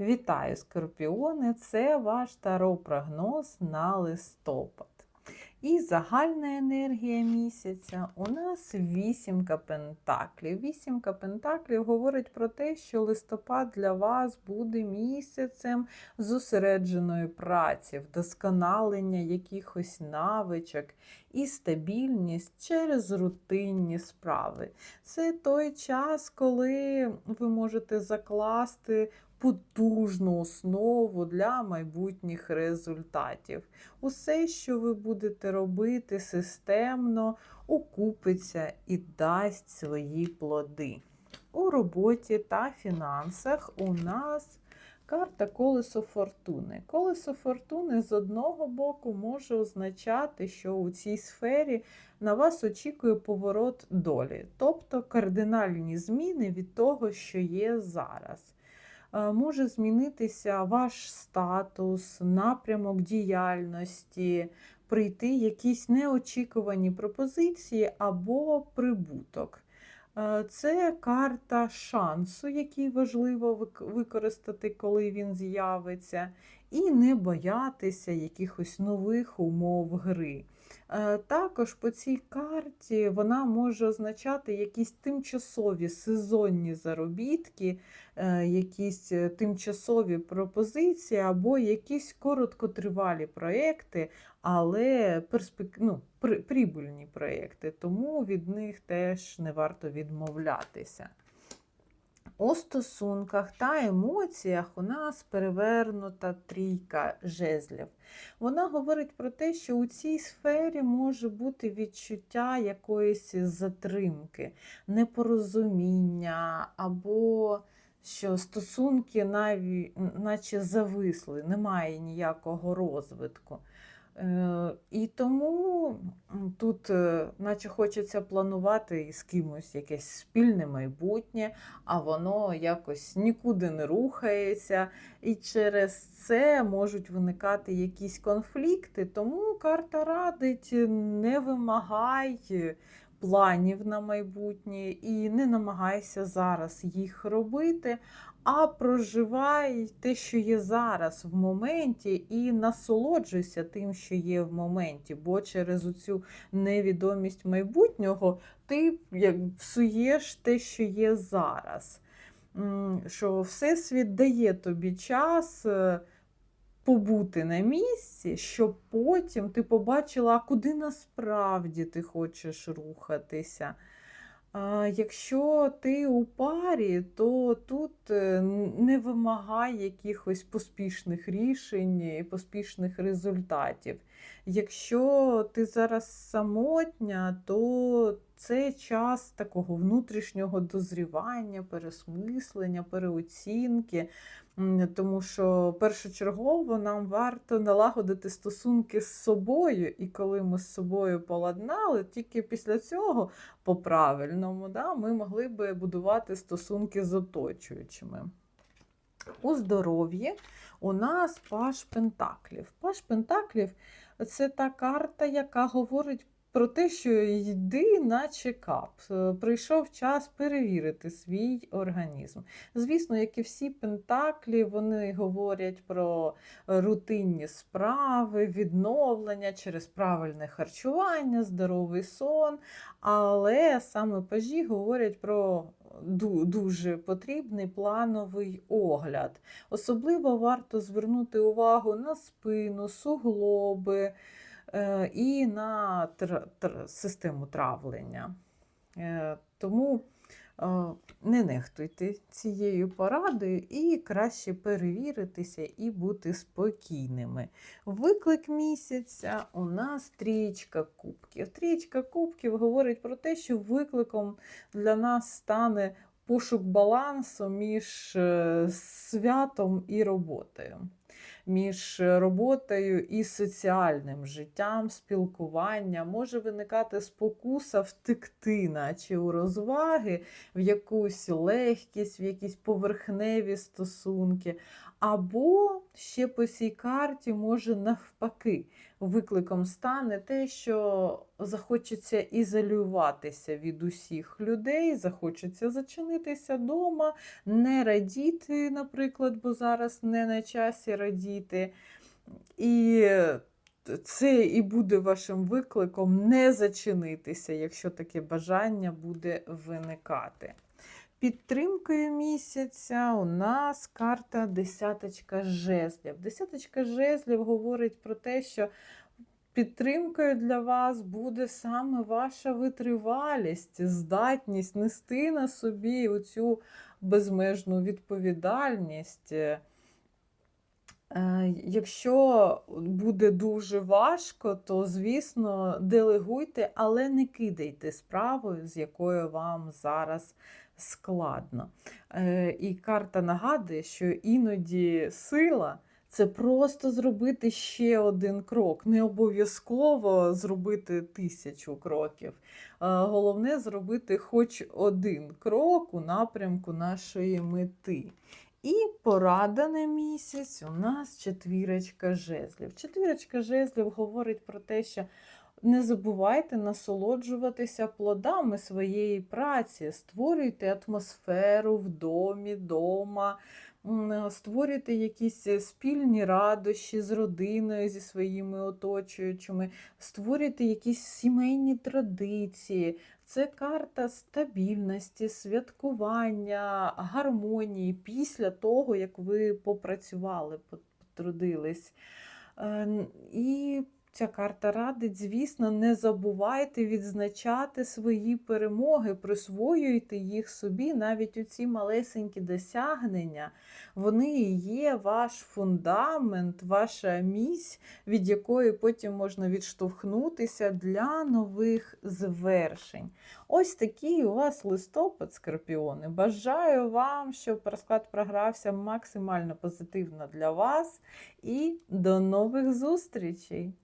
Вітаю, скорпіони! Це ваш таро-прогноз на листопад. І загальна енергія місяця у нас вісімка пентаклів. Вісімка пентаклів говорить про те, що листопад для вас буде місяцем зосередженої праці, вдосконалення якихось навичок і стабільність через рутинні справи. Це той час, коли ви можете закласти потужну основу для майбутніх результатів. Усе, що ви будете робити системно, окупиться і дасть свої плоди. У роботі та фінансах у нас карта колесо фортуни. Колесо фортуни з одного боку може означати, що у цій сфері на вас очікує поворот долі, тобто кардинальні зміни від того, що є зараз. Е, Може змінитися ваш статус, напрямок діяльності, прийти якісь неочікувані пропозиції або прибуток. Е, Це карта шансу, який важливо використати, коли він з'явиться, і не боятися якихось нових умов гри. Е, Також по цій карті вона може означати якісь тимчасові сезонні заробітки, е, якісь е, тимчасові пропозиції або якісь короткотривалі проекти, але перспек... ну, прибульні проекти, тому від них теж не варто відмовлятися. У стосунках та емоціях у нас перевернута трійка жезлів. Вона говорить про те, що у цій сфері може бути відчуття якоїсь затримки, непорозуміння, або що стосунки наві, наче зависли, немає ніякого розвитку. Е, І тому тут, е, наче хочеться планувати з кимось якесь спільне майбутнє, а воно якось нікуди не рухається, і через це можуть виникати якісь конфлікти. Тому карта радить не вимагай планів на майбутнє і не намагайся зараз їх робити, а проживай те, що є зараз в моменті, і насолоджуйся тим, що є в моменті, бо через цю невідомість майбутнього ти як псуєш те, що є зараз. Що Всесвіт дає тобі час е, побути на місці, щоб потім ти побачила, куди насправді ти хочеш рухатися. Якщо ти у парі, то тут е, не вимагай якихось поспішних рішень і поспішних результатів. Якщо ти зараз самотня, то це час такого внутрішнього дозрівання, пересмислення, переоцінки. Тому що першочергово нам варто налагодити стосунки з собою, і коли ми з собою поладнали, тільки після цього по-правильному да, ми могли би будувати стосунки з оточуючими. У здоров'ї у нас паш Пентаклів. Паш Пентаклів це та карта, яка говорить про те, що йди на чекап. Е, Прийшов час перевірити свій організм. Звісно, як і всі пентаклі, вони говорять про рутинні справи, відновлення через правильне харчування, здоровий сон. Але саме пажі говорять про дуже потрібний плановий огляд. Особливо варто звернути увагу на спину, суглоби е, і на систему травлення. Е, Тому не нехтуйте цією порадою і краще перевіритися і бути спокійними. Виклик місяця у нас трієчка кубків. Трієчка кубків говорить про те, що викликом для нас стане пошук балансу між е, святом і роботою. Між роботою і соціальним життям, спілкування. Може виникати спокуса втекти, наче у розваги, в якусь легкість, в якісь поверхневі стосунки. Або ще по цій карті може навпаки викликом стане те, що захочеться ізолюватися від усіх людей, захочеться зачинитися вдома, не радіти, наприклад, бо зараз не на часі радіти. І це і буде вашим викликом не зачинитися, якщо таке бажання буде виникати. Підтримкою місяця у нас карта десяточка жезлів. Десяточка жезлів говорить про те, що підтримкою для вас буде саме ваша витривалість, здатність нести на собі оцю безмежну відповідальність. Е, Якщо буде дуже важко, то, звісно, делегуйте, але не кидайте справу, з якою вам зараз складно. Е, І карта нагадує, що іноді сила це просто зробити ще один крок. Не обов'язково зробити тисячу кроків. Е, Головне зробити хоч один крок у напрямку нашої мети. І порада на місяць у нас четвірочка жезлів. Четвірочка жезлів говорить про те, що не забувайте насолоджуватися плодами своєї праці, створюйте атмосферу в домі, дома, створюйте якісь е, спільні радощі з родиною, зі своїми оточуючими, створюйте якісь сімейні традиції. Це карта стабільності, святкування, гармонії після того, як ви попрацювали, потрудились. Е, І ця карта радить, звісно, не забувайте відзначати свої перемоги, присвоюйте їх собі, навіть у ці малесенькі досягнення. Вони є ваш фундамент, ваша місь, від якої потім можна відштовхнутися для нових звершень. Ось такий у вас листопад, скорпіони. Бажаю вам, щоб розклад програвся максимально позитивно для вас. І до нових зустрічей!